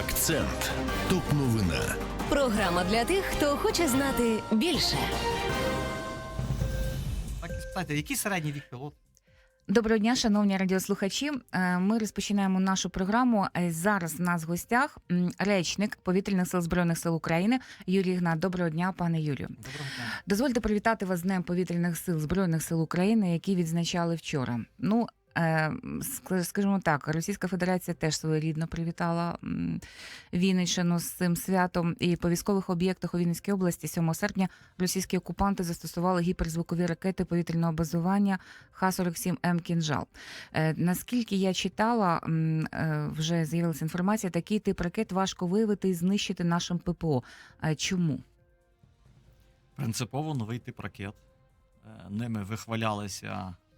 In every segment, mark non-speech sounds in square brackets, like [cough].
Акцент. Топ новина. Програма для тих, хто хоче знати більше. Так і спитайте, який середній вік пілот? Доброго дня, шановні радіослухачі. Е, Ми розпочинаємо нашу програму. Е, Зараз в нас в гостях речник повітряних сил збройних сил України Юрій Гнат. Доброго дня, пане Юрію. Доброго дня. Дозвольте привітати вас з Днем повітряних сил збройних сил України, які відзначали вчора. Ну скажімо так, Російська Федерація теж своєрідно привітала Вінниччину з цим святом. І по військових об'єктах у Вінницькій області 7 серпня російські окупанти застосували гіперзвукові ракети повітряного базування Х-47М «Кінжал». Е, наскільки я читала, е, вже з'явилася інформація, такий тип ракет важко виявити і знищити нашим ППО. Е, чому? Принципово новий тип ракет. Е, Ними вихвалялися е,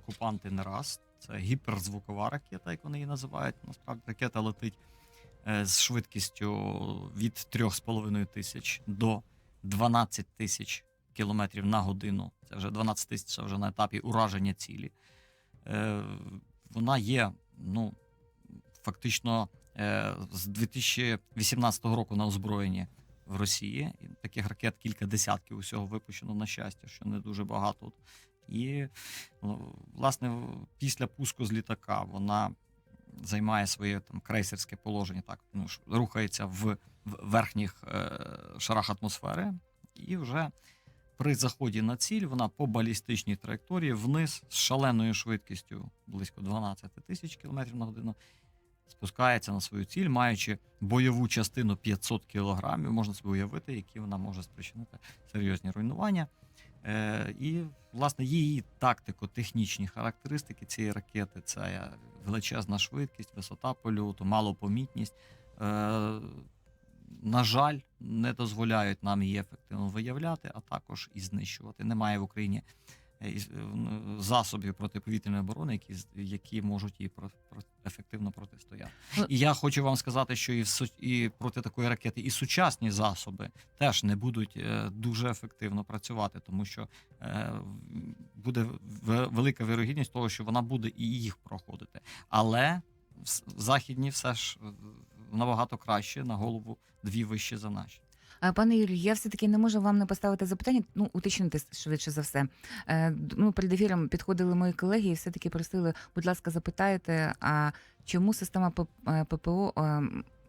окупанти не раз. Це гіперзвукова ракета, як вони її називають. Насправді ракета летить е, з швидкістю від 3,5 тисяч до 12 тисяч кілометрів на годину. Це вже 12 тисяч це вже на етапі ураження цілі. Е, Вона є, ну, фактично, е, з 2018 року на озброєнні в Росії. Таких ракет кілька десятків усього випущено на щастя, що не дуже багато. От. І власне після пуску з літака вона займає своє там крейсерське положення, так ну рухається в, в верхніх е, шарах атмосфери, і вже при заході на ціль вона по балістичній траєкторії вниз з шаленою швидкістю близько 12 тисяч кілометрів на годину спускається на свою ціль, маючи бойову частину 500 кілограмів, можна собі уявити, які вона може спричинити серйозні руйнування. Е, і, власне, її тактико-технічні характеристики цієї ракети це величезна швидкість, висота польоту, малопомітність. Е, на жаль, не дозволяють нам її ефективно виявляти, а також і знищувати. Немає в Україні е, е, засобів протиповітряної оборони, які, які можуть їй про, про- ефективно протистояти. Ну- І я хочу вам сказати, що і, в, і проти такої ракети, і сучасні засоби теж не будуть е, дуже ефективно працювати, тому що е, буде ве- велика вірогідність того, що вона буде і їх проходити. Але західні все ж е, набагато краще на голову дві вищі за наші. Е, Пане Юрію, я все-таки не можу вам не поставити запитання, ну, уточнити швидше за все. Е, Ну, перед ефіром підходили мої колеги і все-таки просили, будь ласка, запитайте, а чому система ППО, е,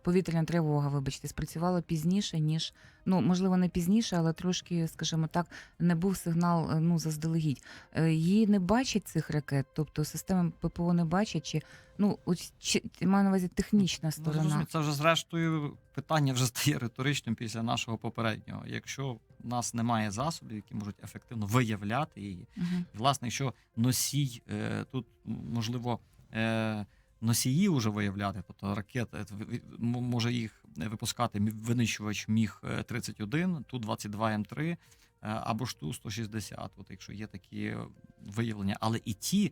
повітряна тривога, вибачте, спрацювала пізніше, ніж, ну, можливо, не пізніше, але трошки, скажімо так, не був сигнал, е, ну, заздалегідь. Е, Її не бачать цих ракет, тобто система ППО не бачить, чи, ну, ось, чи, маю на увазі технічна Ну, сторона. зрозуміло, це вже зрештою питання вже [laughs] стає риторичним після нашого попереднього. Якщо в нас немає засобів, які можуть ефективно виявляти її, Мгм. власне, якщо носій е, тут можливо. Е, Носії вже виявляти, тобто ракета е, може їх випускати винищувач міг 31 ту 22 м 3 або ж ту 160 От якщо є такі виявлення, але і ті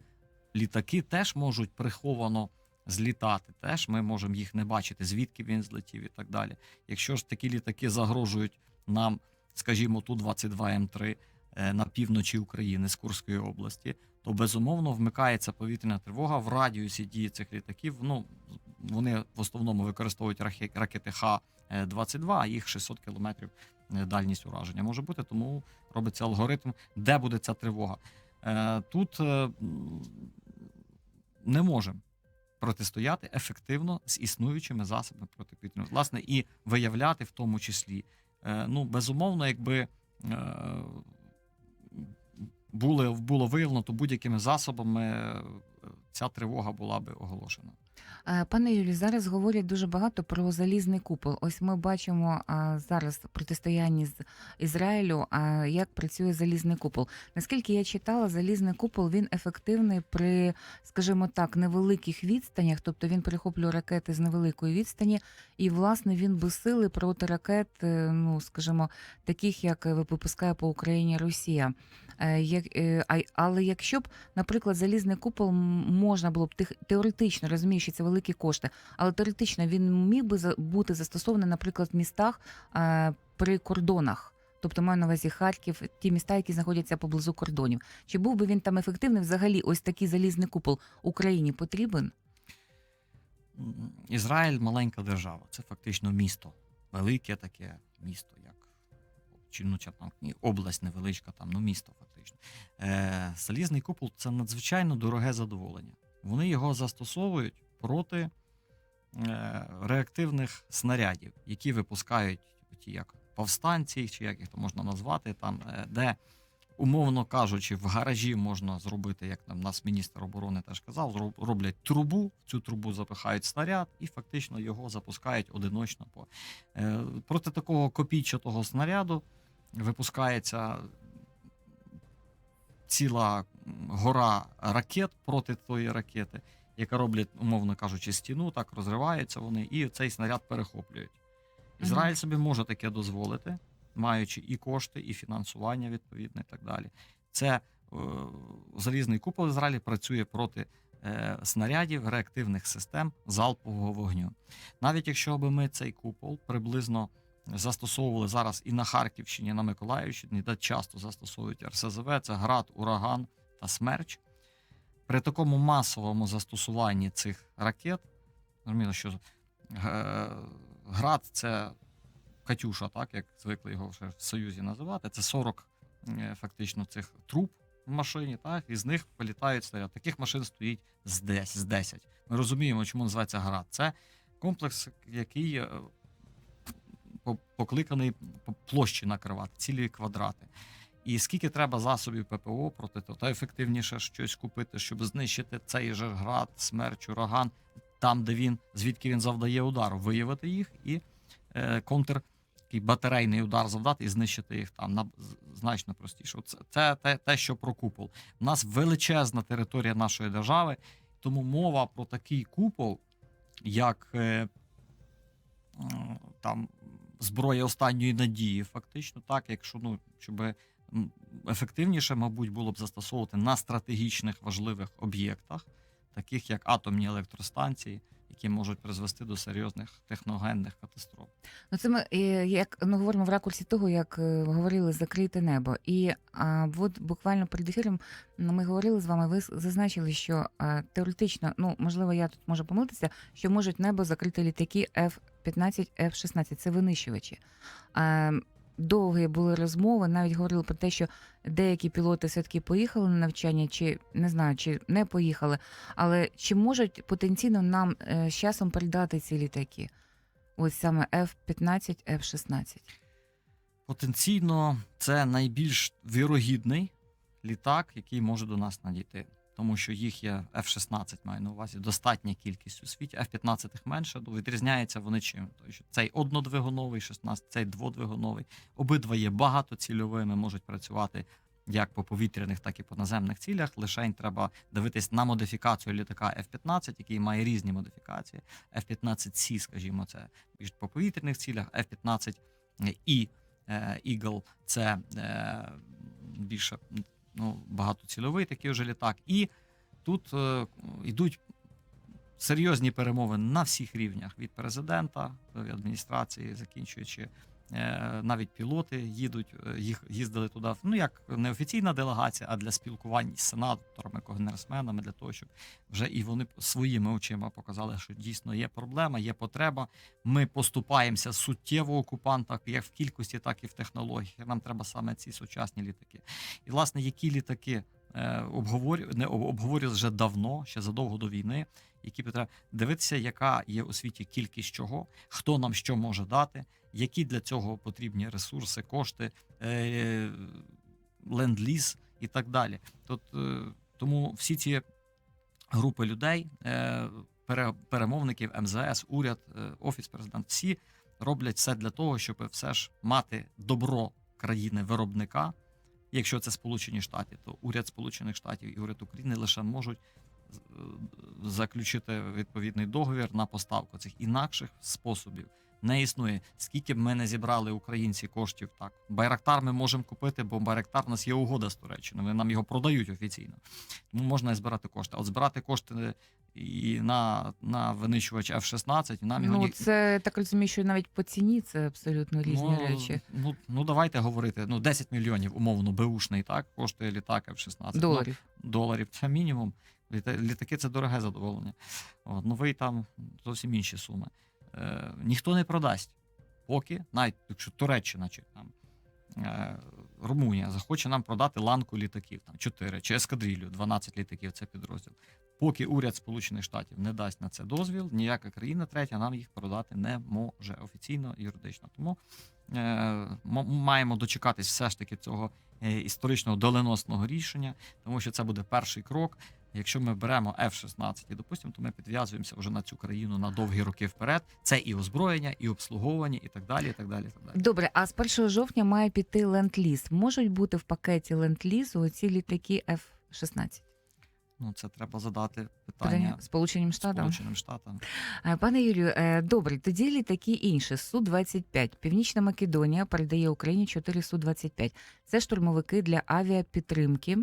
літаки теж можуть приховано злітати. Теж ми можемо їх не бачити, звідки він злетів і так далі. Якщо ж такі літаки загрожують нам, скажімо, ту 22 м 3 е, на півночі України з Курської області, то безумовно вмикається повітряна тривога в радіусі дії цих літаків. Ну вони в основному використовують ракети Х-22, а їх 600 кілометрів е, дальність ураження може бути. Тому робиться алгоритм, де буде ця тривога. Е, Тут е, не можемо протистояти ефективно з існуючими засобами протиповітряної. Власне, і виявляти в тому числі. Е, Ну, безумовно, якби е, були, було виявлено, то будь-якими засобами е, ця тривога була би оголошена. Е, Пане Юрію, зараз говорять дуже багато про залізний купол. Ось ми бачимо зараз в протистоянні з Ізраїлю, а, як працює залізний купол. Наскільки я читала, залізний купол він ефективний при, скажімо так, невеликих відстанях, тобто він перехоплює ракети з невеликої відстані, і власне він безсилий проти ракет, е, ну скажімо, таких як випускає по Україні Росія. Е, але якщо б наприклад, залізний купол можна було б теоретично, розумію, що це великі кошти, але теоретично він міг би бути застосований, наприклад, в містах е, при кордонах. Тобто маю на увазі Харків, ті міста, які знаходяться поблизу кордонів. Чи був би він там ефективний? Взагалі, ось такий залізний купол Україні потрібен? Ізраїль маленька держава, це фактично місто. Велике таке місто, як ну, там область невеличка, там, ну місто фактично. Е, залізний купол це надзвичайно дороге задоволення. Вони його застосовують проти е, реактивних снарядів, які випускають ті як повстанці, чи як їх то можна назвати, там, е, де, умовно кажучи, в гаражі можна зробити, як нам нас міністр оборони теж казав, роблять трубу, в цю трубу запихають снаряд і фактично його запускають одиночно. По. Е, проти такого копійчатого снаряду випускається ціла гора ракет проти тої ракети, яка роблять, умовно кажучи, стіну, так розриваються вони, і цей снаряд перехоплюють. Ізраїль собі може таке дозволити, маючи і кошти, і фінансування відповідне, і так далі. Це е, залізний купол Ізраїлі працює проти е, снарядів реактивних систем залпового вогню. Навіть якщо би ми цей купол приблизно застосовували зараз і на Харківщині, і на Миколаївщині, де часто застосовують РСЗВ, це град, ураган та смерч. При такому масовому застосуванні цих ракет, зрозуміло, що е, град це Катюша, так як звикли його вже в Союзі називати. Це 40 е, фактично цих труб в машині, так, і з них вилітають снаряди. Таких машин стоїть з 10. З 10. Ми розуміємо, чому називається град. Це комплекс, який е, покликаний по площі накривати, цілі квадрати. І скільки треба засобів ППО проти того, та ефективніше щось купити, щоб знищити цей же град, смерч, ураган, там, де він, звідки він завдає удару, виявити їх і е, контр такий батарейний удар завдати і знищити їх там на значно простіше. Це, це те, те, що про купол. У нас величезна територія нашої держави, тому мова про такий купол, як е, там зброя останньої надії, фактично, так, якщо ну, щоб ефективніше, мабуть, було б застосовувати на стратегічних важливих об'єктах, таких як атомні електростанції, які можуть призвести до серйозних техногенних катастроф. Ну, це ми е, як ну, говоримо в ракурсі того, як е, говорили закрите небо. І а, от буквально перед ефіром ну, ми говорили з вами. Ви зазначили, що а, теоретично, ну можливо, я тут можу помилитися, що можуть небо закрити літаки F-15, F-16. Це винищувачі. А, довгі були розмови, навіть говорили про те, що деякі пілоти все-таки поїхали на навчання, чи не знаю, чи не поїхали. Але чи можуть потенційно нам е, з часом передати ці літаки? Ось саме F-15, F-16. Потенційно це найбільш вірогідний літак, який може до нас надійти. Тому що їх є F-16, маю на увазі, достатня кількість у світі. F-15 менше, ну, відрізняються вони чим. Тому що цей однодвигуновий 16, цей дводвигуновий. Обидва є багатоцільовими, можуть працювати як по повітряних, так і по наземних цілях. Лишень треба дивитись на модифікацію літака F-15, який має різні модифікації. F-15C, скажімо, це по повітряних цілях, F-15 і е, Eagle це е, більше ну, багатоцільовий такий вже літак. І тут е, йдуть серйозні перемовини на всіх рівнях: від президента, до адміністрації, закінчуючи. Е, Навіть пілоти їдуть, е, їх їздили туди. Ну як не офіційна делегація, а для спілкувань з сенаторами, конгресменами, для того, щоб вже і вони своїми очима показали, що дійсно є проблема, є потреба. Ми поступаємося суттєво окупантах, як в кількості, так і в технологіях. Нам треба саме ці сучасні літаки. І власне, які літаки е, обговорю, не об- обговорюють вже давно, ще задовго до війни. Які треба дивитися, яка є у світі кількість чого, хто нам що може дати, які для цього потрібні ресурси, кошти, е, ленд-ліз і так далі. Тут е, тому всі ці групи людей, е, перемовників, МЗС, уряд, офіс президент, всі роблять все для того, щоб все ж мати добро країни виробника. Якщо це Сполучені Штати, то уряд Сполучених Штатів і уряд України лише можуть заключити відповідний договір на поставку цих інакших способів. Не існує. Скільки б ми не зібрали українці коштів, так Байрактар ми можемо купити, бо Байрактар у нас є угода з Туреччиною. Вони нам його продають офіційно. Тому можна і збирати кошти. А От збирати кошти і на, на винищувач F-16, і нам його Ну, ні- це так розумію, що навіть по ціні це абсолютно різні ну, речі. Ну, ну давайте говорити. Ну, 10 мільйонів, умовно, беушний, так, коштує літак F-16. Ну, Доларів. доларів. Це мінімум. Літа- Літаки це дороге задоволення. От, новий там зовсім інші суми. Е, ніхто не продасть, поки, навіть якщо Туреччина чи там е, Румунія захоче нам продати ланку літаків, там 4 чи ескадрилю, 12 літаків, це підрозділ. Поки уряд Сполучених Штатів не дасть на це дозвіл, ніяка країна третя нам їх продати не може офіційно юридично. Тому е, маємо дочекатись все ж таки цього е, історичного доленосного рішення, тому що це буде перший крок. Якщо ми беремо F-16 і допустимо, то ми підв'язуємося вже на цю країну на довгі роки вперед. Це і озброєння, і обслуговування, і так далі. І так далі, і так далі. Добре, а з 1 жовтня має піти ленд-ліз. Можуть бути в пакеті ленд-лізу оці літаки F-16? Ну це треба задати Питання Сполученим Штатам? Сполученим Штатам. Е, Пане Юрію, е, добре, тоді літаки інші. Су-25. Північна Македонія передає Україні 4 Су-25. Це штурмовики для авіапідтримки.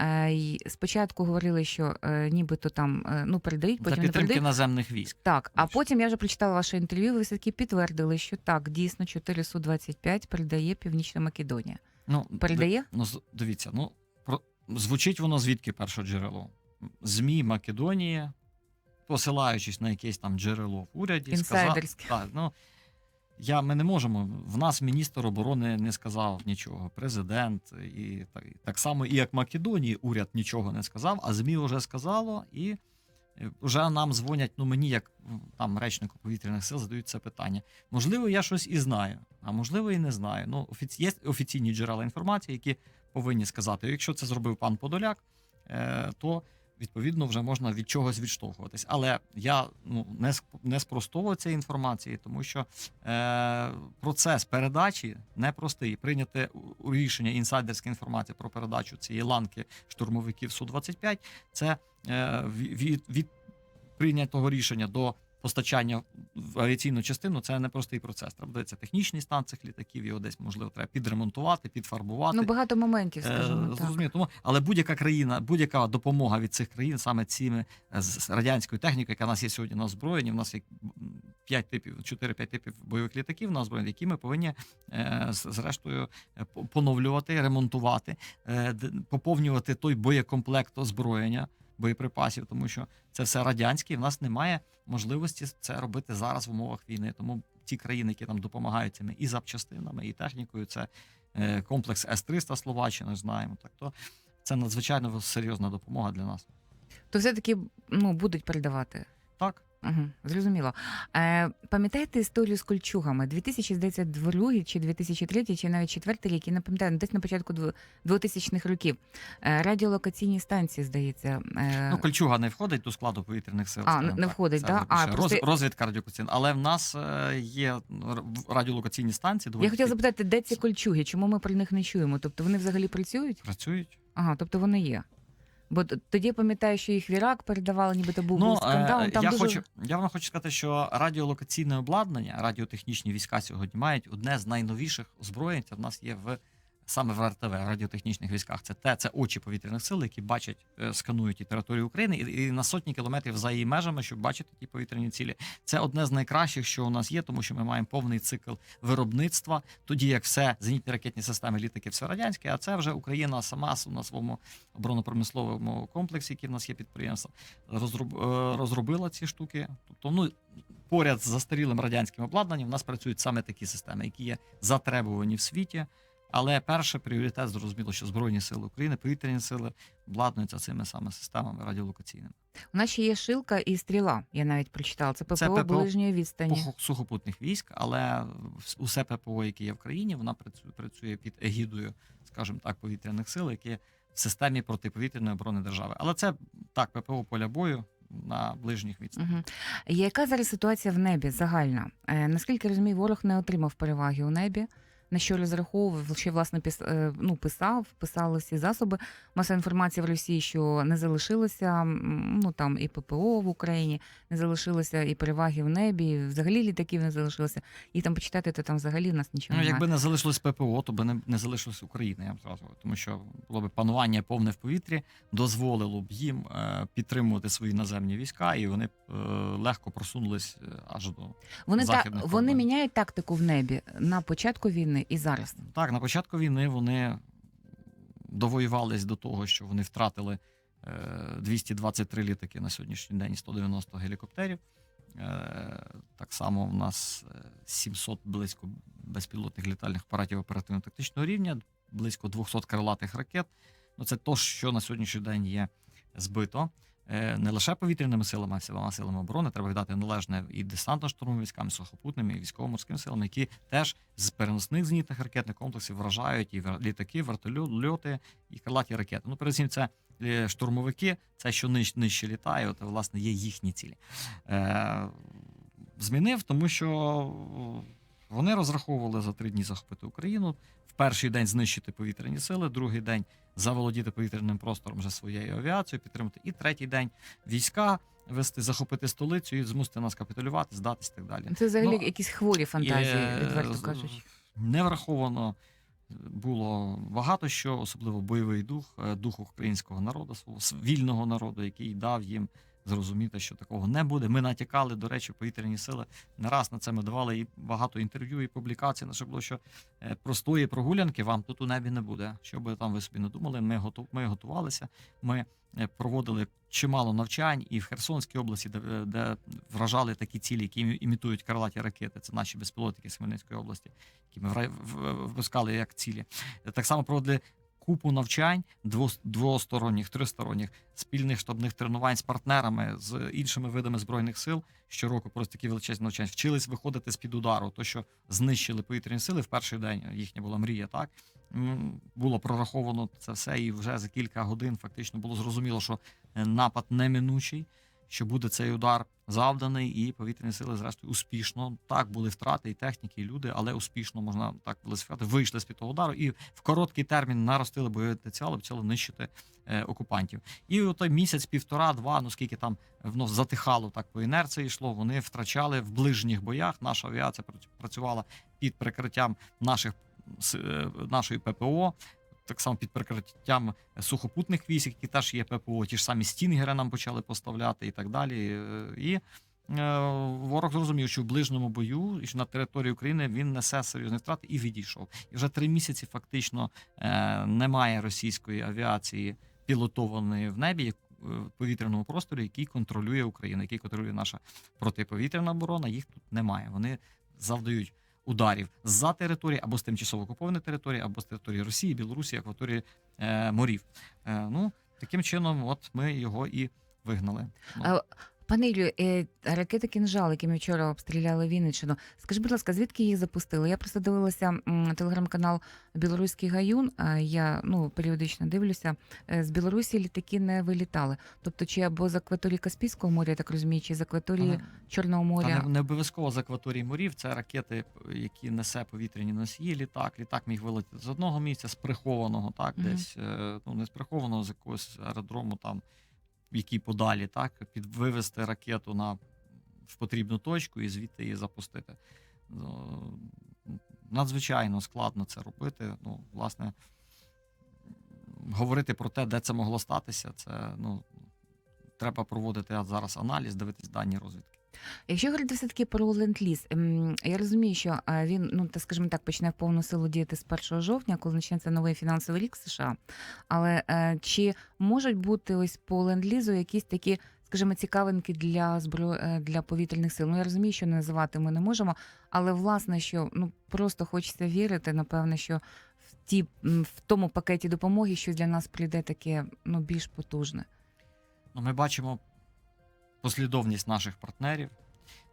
Е, Спочатку говорили, що нібито там ну, передають, Для потім не передають. наземних військ. Так, а потім я вже прочитала ваше інтерв'ю. Ви все-таки підтвердили, що так, дійсно 4 Су-25 передає Північна Македонія. Ну Передає? Ну дивіться, ну звучить воно звідки перше джерело? ЗМІ Македонії, посилаючись на якесь там джерело в уряді, сказав, так, ну я ми не можемо. В нас міністр оборони не сказав нічого. Президент і так, так само, і як Македонії, уряд нічого не сказав, а ЗМІ вже сказало, і е, вже нам дзвонять. Ну мені, як там речнику повітряних сил, задають це питання. Можливо, я щось і знаю, а можливо, і не знаю. Ну, офіці... є офіційні джерела інформації, які повинні сказати. Якщо це зробив пан Подоляк, е, то відповідно вже можна від чогось відштовхуватись. Але я ну не не спростовую цієї інформації, тому що е, процес передачі непростий. Прийняти рішення інсайдерська інформація про передачу цієї ланки штурмовиків Су 25 це е, від, від прийнятого рішення до постачання в авіаційну частину це непростий процес. Треба дивитися технічний стан цих літаків, його десь можливо треба підремонтувати, підфарбувати. Ну, багато моментів, Е, скажімо так. Тому, але будь-яка країна, будь-яка допомога від цих країн, саме цими е, з радянською технікою, яка у нас є сьогодні на озброєнні, в нас є 5 типів, 4-5 типів бойових літаків на озброєнні, які ми повинні е, зрештою поновлювати, ремонтувати, поповнювати той боєкомплект озброєння. Боєприпасів, тому що це все радянське, і в нас немає можливості це робити зараз в умовах війни. Тому ті країни, які нам допомагають цими і запчастинами, і технікою, це е, комплекс С-300 Словаччини, знаємо. Так то це надзвичайно серйозна допомога для нас. То все-таки ну, будуть передавати. Так, Угу, зрозуміло. Е, пам'ятаєте історію з кольчугами? 2022 чи 2003, чи навіть четвертий рік, я не пам'ятаю, десь на початку дв- 2000-х років. Е, радіолокаційні станції, здається. Е, ну Кольчуга не входить до складу повітряних сил. А, не входить, Це да? А, просто- роз- розвідка радіолокаційна. Але в нас е, є радіолокаційні станції, я хотіла запитати, де ці кольчуги? Чому ми про них не чуємо? Тобто вони взагалі працюють? працюють. Ага, тобто вони є. Бо тоді пам'ятаю, що їх в Ірак передавали, нібито був, Ну, був скандал. е, Там я, дуже... хочу, я вам хочу сказати, що радіолокаційне обладнання, радіотехнічні війська сьогодні мають одне з найновіших озброєнь. Це в нас є в саме в РТВ, радіотехнічних військах. Це те, це очі повітряних сил, які бачать, е, сканують і територію України і, і на сотні кілометрів за її межами, щоб бачити ті повітряні цілі. Це одне з найкращих, що у нас є, тому що ми маємо повний цикл виробництва. Тоді як все зенітні ракетні системи, літаки, все радянське, а це вже Україна сама на своєму оборонно-промисловому комплексі, який в нас є підприємство, е, розробила ці штуки. Тобто, ну поряд з застарілим радянським обладнанням, в нас працюють саме такі системи, які є затребувані в світі. Але перший пріоритет зрозуміло, що Збройні сили України, повітряні сили обладнуються цими саме системами радіолокаційними. У нас ще є шилка і стріла. Я навіть прочитала. Це ППО, Це ППО ближньої відстані. Сухопутних військ, але усе ППО, яке є в країні, вона працює, під егідою, скажімо так, повітряних сил, які в системі протиповітряної оборони держави. Але це так, ППО поля бою на ближніх відстанях. Угу. Яка зараз ситуація в небі загальна? Е, наскільки я розумію, ворог не отримав переваги у небі. На що розраховував, що власне піс, е, ну, писав, писали всі засоби. Маса інформації в Росії, що не залишилося ну там і ППО в Україні, не залишилося і переваги в небі, і взагалі літаків не залишилося. І там почитати, то там взагалі в нас нічого Ну, немає. якби не залишилось ППО, то би не, не залишилось України, я б зразу. Тому що було б панування повне в повітрі, дозволило б їм е, підтримувати свої наземні війська, і вони б е, легко просунулись е, аж до Вони та вони міняють тактику в небі на початку війни і зараз. Так, на початку війни вони довоювались до того, що вони втратили е, 223 літаки на сьогоднішній день, і 190 гелікоптерів. Е, Так само в нас е, 700 близько безпілотних літальних апаратів оперативно-тактичного рівня, близько 200 крилатих ракет. Ну, це то, що на сьогоднішній день є збито. Е, Не лише повітряними силами, а всіма силами оборони треба віддати належне і десантно-штурмовим військам, і сухопутними, і військово-морським силам, які теж з переносних зенітних ракетних комплексів вражають і літаки, вертольоти і крилаті ракети. Ну, передусім, це е, штурмовики, це що нижче, нижче літає, от власне є їхні цілі. Е, Змінив, тому що вони розраховували за три дні захопити Україну. Перший день знищити повітряні сили, другий день заволодіти повітряним простором вже своєю авіацією, підтримати, і третій день війська вести, захопити столицю і змусити нас капітулювати, здатись і так далі. Це взагалі Ну, якісь хворі фантазії, Е, відверто кажучи. Не враховано було багато що, особливо бойовий дух, е, дух українського народу, свого вільного народу, який дав їм зрозуміти, що такого не буде. Ми натякали, до речі, повітряні сили. Не раз на це ми давали і багато інтерв'ю, і публікацій. Наше було, що е, простої прогулянки вам тут у небі не буде. Що би там ви собі не думали, ми готу- ми готувалися. Ми е, проводили чимало навчань і в Херсонській області, де, е, де вражали такі цілі, які імітують крилаті ракети. Це наші безпілотники з Хмельницької області, які ми випускали як цілі. Так само проводили купу навчань двос- двосторонніх, тристоронніх, спільних штабних тренувань з партнерами, з іншими видами збройних сил. Щороку просто такі величезні навчання. Вчились виходити з під удару. То, що знищили повітряні сили в перший день, їхня була мрія, так було прораховано це все, і вже за кілька годин фактично було зрозуміло, що е, напад неминучий, що буде цей удар завданий, і повітряні сили, зрештою, успішно так були втрати і техніки, і люди, але успішно можна так сказати, вийшли з під того удару і в короткий термін наростили бойовий потенціал, і почали нищити е, окупантів. І у той місяць, півтора, два, ну скільки там воно затихало так по інерції йшло. Вони втрачали в ближніх боях. Наша авіація прац- працювала під прикриттям наших е, нашої ППО. Так само під прикриттям сухопутних військ, які теж є ППО, ті ж самі стінгери нам почали поставляти і так далі. Е, І е, ворог зрозумів, що в ближньому бою і на території України він несе серйозні втрати і відійшов. І вже три місяці фактично е, немає російської авіації пілотованої в небі. в повітряному просторі, який контролює Україна, який контролює наша протиповітряна оборона. Їх тут немає. Вони завдають ударів за території або з тимчасово окупованої території, або з території Росії, Білорусі, акваторії е, морів. Е, ну таким чином, от ми його і вигнали. Ну, Пане Іллю, е, ракети кінжал, якими вчора обстріляли Вінниччину. Скажи, будь ласка, звідки їх запустили? Я просто дивилася телеграм-канал Білоруський гаюн. Я ну періодично дивлюся. Е, З Білорусі літаки не вилітали. Тобто, чи або з акваторії Каспійського моря, я так розумію, чи з акваторії але- Чорного Та моря. не, не обов'язково з акваторії морів. Це ракети, які несе повітряні носії. Літак. Літак міг вилетіти з одного місця, з прихованого, так, Мгм. десь е, ну не з прихованого, з якогось аеродрому, там який подалі, так, під вивести ракету на в потрібну точку і звідти її запустити. Ну, Надзвичайно складно це робити. Ну, власне, говорити про те, де це могло статися, це ну. Треба проводити зараз аналіз, дивитись дані розвідки. Якщо говорити все таки про ленд-ліз, ем, я розумію, що він, ну так скажімо так, почне в повну силу діяти з 1 жовтня, коли почнеться новий фінансовий рік США. Але е, чи можуть бути ось по ленд-лізу якісь такі, скажімо, цікавинки для збро... е, для повітряних сил? Ну я розумію, що називати ми не можемо, але власне, що ну просто хочеться вірити, напевне, що в ті в тому пакеті допомоги щось для нас прийде таке ну більш потужне. Ну, ми бачимо послідовність наших партнерів.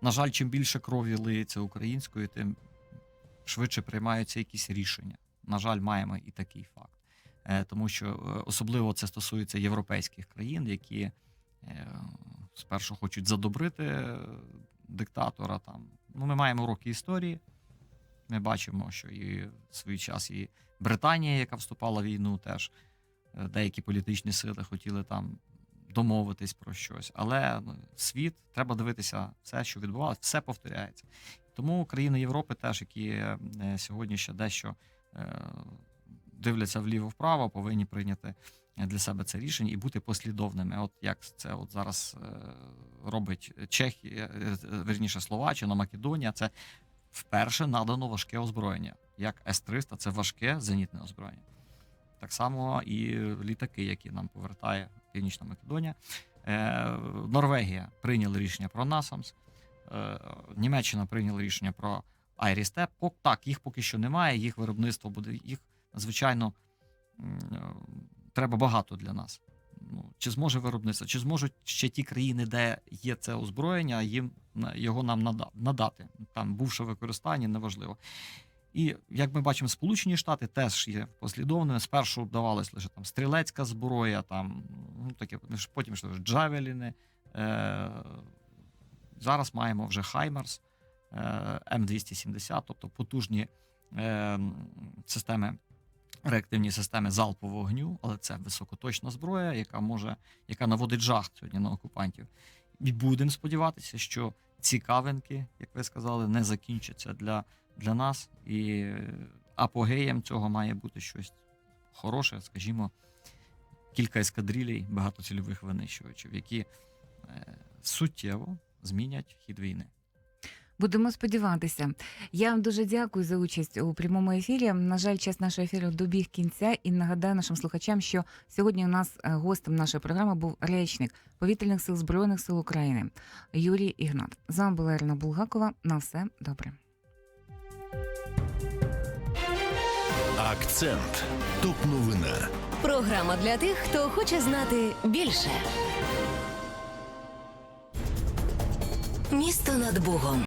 На жаль, чим більше крові лиється українською, тим швидше приймаються якісь рішення. На жаль, маємо і такий факт. Е, Тому що е, особливо це стосується європейських країн, які е, спершу хочуть задобрити диктатора. Там. Ну, ми маємо уроки історії. Ми бачимо, що і в свій час і Британія, яка вступала в війну, теж деякі політичні сили хотіли там домовитись про щось. Але ну, світ треба дивитися все, що відбувалося, все повторяється. Тому країни Європи, теж які е, сьогодні ще дещо е, дивляться вліво-вправо, повинні прийняти для себе це рішення і бути послідовними. От як це от зараз е, робить Чехія, верніше Словаччина, Македонія. Це вперше надано важке озброєння. Як С-300 це важке зенітне озброєння. Так само і літаки, які нам повертає Північна Македонія. Е, Норвегія прийняла рішення про Насамс. Е, Німеччина прийняла рішення про Айрістеп. Так, їх поки що немає. Їх виробництво буде їх звичайно е, треба багато для нас. Ну, чи зможе виробництво, чи зможуть ще ті країни, де є це озброєння, їм його нам надати. Там бувше використання, неважливо. І як ми бачимо, Сполучені Штати теж є послідовними. Спершу давалась лише там стрілецька зброя, там ну таке потім йшли вже джавеліни. Е, зараз маємо вже Хаймерс е, М270, тобто потужні е, системи, реактивні системи залпового вогню, але це високоточна зброя, яка може, яка наводить жах сьогодні на окупантів. І будемо сподіватися, що цікавинки, як ви сказали, не закінчаться для, для нас. І апогеєм цього має бути щось хороше, скажімо, кілька ескадрилей багатоцільових винищувачів, які е, суттєво змінять хід війни. Будемо сподіватися. Я вам дуже дякую за участь у прямому ефірі. На жаль, час нашого ефіру добіг кінця, і нагадаю нашим слухачам, що сьогодні у нас е, гостем нашої програми був речник повітряних сил збройних сил України Юрій Ігнат. З вами була Ірина Булгакова. На все добре. Акцент. Топ новина. Програма для тих, хто хоче знати більше. Місто над Богом.